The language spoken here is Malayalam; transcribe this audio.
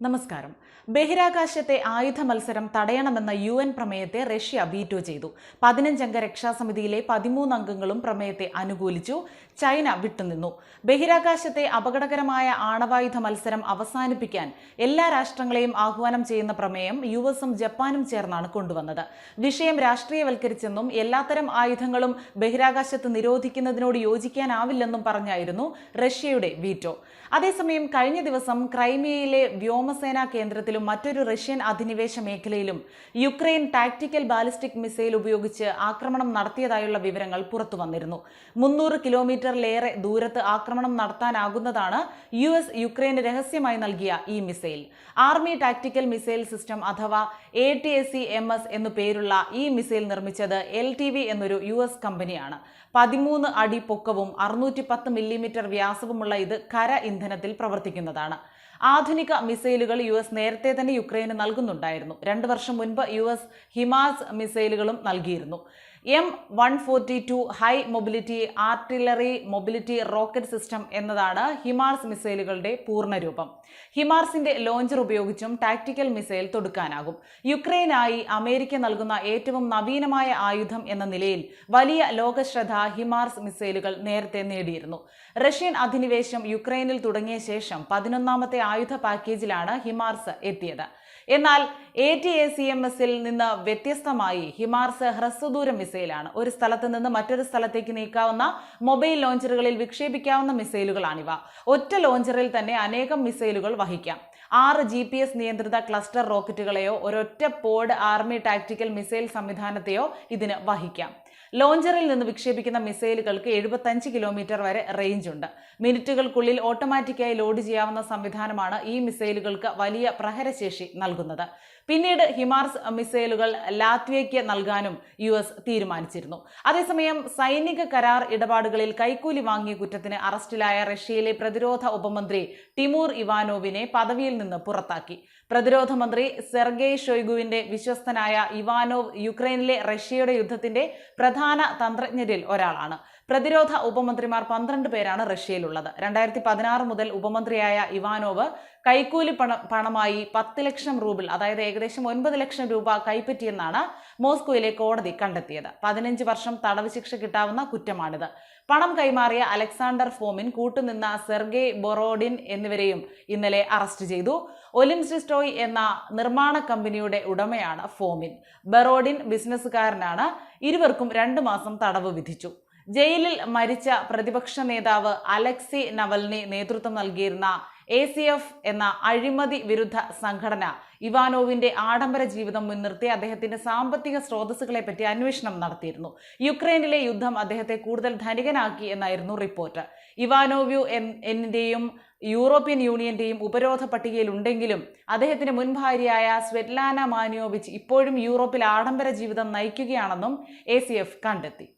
നമസ്കാരം. ബഹിരാകാശത്തെ ആയുധ മത്സരം തടയണമെന്ന യു എൻ പ്രമേയത്തെ റഷ്യ വീറ്റോ ചെയ്തു. പതിനഞ്ചംഗ രക്ഷാസമിതിയിലെ പതിമൂന്ന് അംഗങ്ങളും പ്രമേയത്തെ അനുകൂലിച്ചു. ചൈന വിട്ടുനിന്നു. ബഹിരാകാശത്തെ അപകടകരമായ ആണവായുധ മത്സരം അവസാനിപ്പിക്കാൻ എല്ലാ രാഷ്ട്രങ്ങളെയും ആഹ്വാനം ചെയ്യുന്ന പ്രമേയം യു എസും ജപ്പാനും ചേർന്നാണ് കൊണ്ടുവന്നത്. വിഷയം രാഷ്ട്രീയവൽക്കരിച്ചെന്നും എല്ലാത്തരം ആയുധങ്ങളും ബഹിരാകാശത്ത് നിരോധിക്കുന്നതിനോട് യോജിക്കാനാവില്ലെന്നും പറഞ്ഞായിരുന്നു റഷ്യയുടെ വീറ്റോ. അതേസമയം കഴിഞ്ഞ ദിവസം ക്രൈമിയയിലെ വ്യോമസേനാ കേന്ദ്രത്തിലും മറ്റൊരു റഷ്യൻ അധിനിവേശ മേഖലയിലും യുക്രൈൻ ടാക്ടിക്കൽ ബാലിസ്റ്റിക് മിസൈൽ ഉപയോഗിച്ച് ആക്രമണം നടത്തിയതായുള്ള വിവരങ്ങൾ പുറത്തുവന്നിരുന്നു മുന്നൂറ് കിലോമീറ്ററിലേറെ ദൂരത്ത് ആക്രമണം നടത്താനാകുന്നതാണ് യു എസ് യുക്രൈന് രഹസ്യമായി നൽകിയ ഈ missile army tactical missile system അഥവാ A T S C M S എന്നു പേരുള്ള ഈ മിസൈൽ നിർമ്മിച്ചത് എൽ ടി വി എന്നൊരു യു എസ് കമ്പനിയാണ്. പതിമൂന്ന് അടി പൊക്കവും അറുന്നൂറ്റി പത്ത് മില്ലിമീറ്റർ വ്യാസവുമുള്ള ഇത് കര ഇന്ധനത്തിൽ പ്രവർത്തിക്കുന്നതാണ്. ആധുനിക മിസൈലുകൾ യു എസ് നേരത്തെ തന്നെ യുക്രൈന് നൽകുന്നുണ്ടായിരുന്നു. രണ്ട് വർഷം മുൻപ് യു എസ് ഹിമാസ് മിസൈലുകളും നൽകിയിരുന്നു. M one forty two high mobility artillery mobility rocket system എന്നതാണ് ഹിമാർസ് മിസൈലുകളുടെ പൂർണരൂപം. ഹിമാർസിന്റെ ലോഞ്ചർ ഉപയോഗിച്ചും ടാക്ടിക്കൽ മിസൈൽ തൊടുക്കാനാകും. യുക്രൈനായി അമേരിക്ക നൽകുന്ന ഏറ്റവും നവീനമായ ആയുധം എന്ന നിലയിൽ വലിയ ലോകശ്രദ്ധ ഹിമാർസ് മിസൈലുകൾ നേരത്തെ നേടിയിരുന്നു. റഷ്യൻ അധിനിവേശം യുക്രൈനിൽ തുടങ്ങിയ ശേഷം പതിനൊന്നാമത്തെ ആയുധ പാക്കേജിലാണ് ഹിമാർസ് എത്തിയത്. എന്നാൽ A T A C M എസിൽ നിന്ന് വ്യത്യസ്തമായി ഹിമാർസ് ഹ്രസ്വദൂര മിസൈലാണ്. ഒരു സ്ഥലത്ത് നിന്ന് മറ്റൊരു സ്ഥലത്തേക്ക് നീക്കാവുന്ന മൊബൈൽ ലോഞ്ചറുകളിൽ വിക്ഷേപിക്കാവുന്ന മിസൈലുകളാണിവ. ഒറ്റ ലോഞ്ചറിൽ തന്നെ അനേകം മിസൈലുകൾ വഹിക്കാം. ആറ് ജി പി എസ് നിയന്ത്രിത ക്ലസ്റ്റർ റോക്കറ്റുകളെയോ ഒരൊറ്റ പോഡ് ആർമി ടാക്ടിക്കൽ മിസൈൽ സംവിധാനത്തെയോ ഇതിന് വഹിക്കാം. ലോഞ്ചറിൽ നിന്ന് വിക്ഷേപിക്കുന്ന മിസൈലുകൾക്ക് എഴുപത്തഞ്ച് കിലോമീറ്റർ വരെ റേഞ്ച് ഉണ്ട് മിനിറ്റുകൾക്കുള്ളിൽ ഓട്ടോമാറ്റിക്കായി ലോഡ് ചെയ്യാവുന്ന സംവിധാനമാണ് ഈ മിസൈലുകൾക്ക് വലിയ പ്രഹരശേഷി നൽകുന്നത്. പിന്നീട് ഹിമാർസ് മിസൈലുകൾ ലാത്വിയയ്ക്ക് നൽകാനും യു എസ് തീരുമാനിച്ചിരുന്നു. അതേസമയം സൈനിക കരാർ ഇടപാടുകളിൽ കൈക്കൂലി വാങ്ങിയ കുറ്റത്തിന് അറസ്റ്റിലായ റഷ്യയിലെ പ്രതിരോധ ഉപമന്ത്രി ടിമൂർ ഇവാനോവിനെ പദവിയിൽ നിന്ന് പുറത്താക്കി. പ്രതിരോധ മന്ത്രി സെർഗെയ് ഷൊയ്ഗുവിന്റെ വിശ്വസ്തനായ ഇവാനോവ് യുക്രൈനിലെ റഷ്യയുടെ യുദ്ധത്തിന്റെ പ്രധാന തന്ത്രജ്ഞരിൽ ഒരാളാണ്. പ്രതിരോധ ഉപമന്ത്രിമാർ പന്ത്രണ്ട് പേരാണ് റഷ്യയിലുള്ളത്. രണ്ടായിരത്തി പതിനാറ് മുതൽ ഉപമന്ത്രിയായ ഇവാനോവ് കൈക്കൂലി പണ പണമായി പത്ത് ലക്ഷം റൂബിൾ അതായത് ഏകദേശം ഒൻപത് ലക്ഷം രൂപ കൈപ്പറ്റിയെന്നാണ് മോസ്കോയിലെ കോടതി കണ്ടെത്തിയത്. പതിനഞ്ച് വർഷം തടവ് ശിക്ഷ കിട്ടാവുന്ന കുറ്റമാണിത്. പണം കൈമാറിയ അലക്സാണ്ടർ ഫോമിൻ കൂട്ടുനിന്ന സെർഗെ ബൊറോഡിൻ എന്നിവരെയും ഇന്നലെ അറസ്റ്റ് ചെയ്തു. ഒലിംസിസ്റ്റോയ് എന്ന നിർമ്മാണ കമ്പനിയുടെ ഉടമയാണ് ഫോമിൻ. ബറോഡിൻ ബിസിനസ്സുകാരനാണ്. ഇരുവർക്കും രണ്ടു മാസം തടവ് വിധിച്ചു. ജയിലിൽ മരിച്ച പ്രതിപക്ഷ നേതാവ് അലക്സി നവൽനി നേതൃത്വം നൽകിയിരുന്ന എ സി എഫ് എന്ന അഴിമതി വിരുദ്ധ സംഘടന ഇവാനോവിന്റെ ആഡംബര ജീവിതം മുൻനിർത്തി അദ്ദേഹത്തിന്റെ സാമ്പത്തിക സ്രോതസ്സുകളെ പറ്റി അന്വേഷണം നടത്തിയിരുന്നു. യുക്രൈനിലെ യുദ്ധം അദ്ദേഹത്തെ കൂടുതൽ ധനികനാക്കി എന്നായിരുന്നു റിപ്പോർട്ട്. ഇവാനോവ്യു എന്നിന്റെയും യൂറോപ്യൻ യൂണിയന്റെയും ഉപരോധ പട്ടികയിൽ ഉണ്ടെങ്കിലും അദ്ദേഹത്തിന്റെ മുൻ ഭാര്യയായ സ്വെറ്റ്ലാന മാനിയോവിച്ച് ഇപ്പോഴും യൂറോപ്പിൽ ആഡംബര ജീവിതം നയിക്കുകയാണെന്നും എ കണ്ടെത്തി.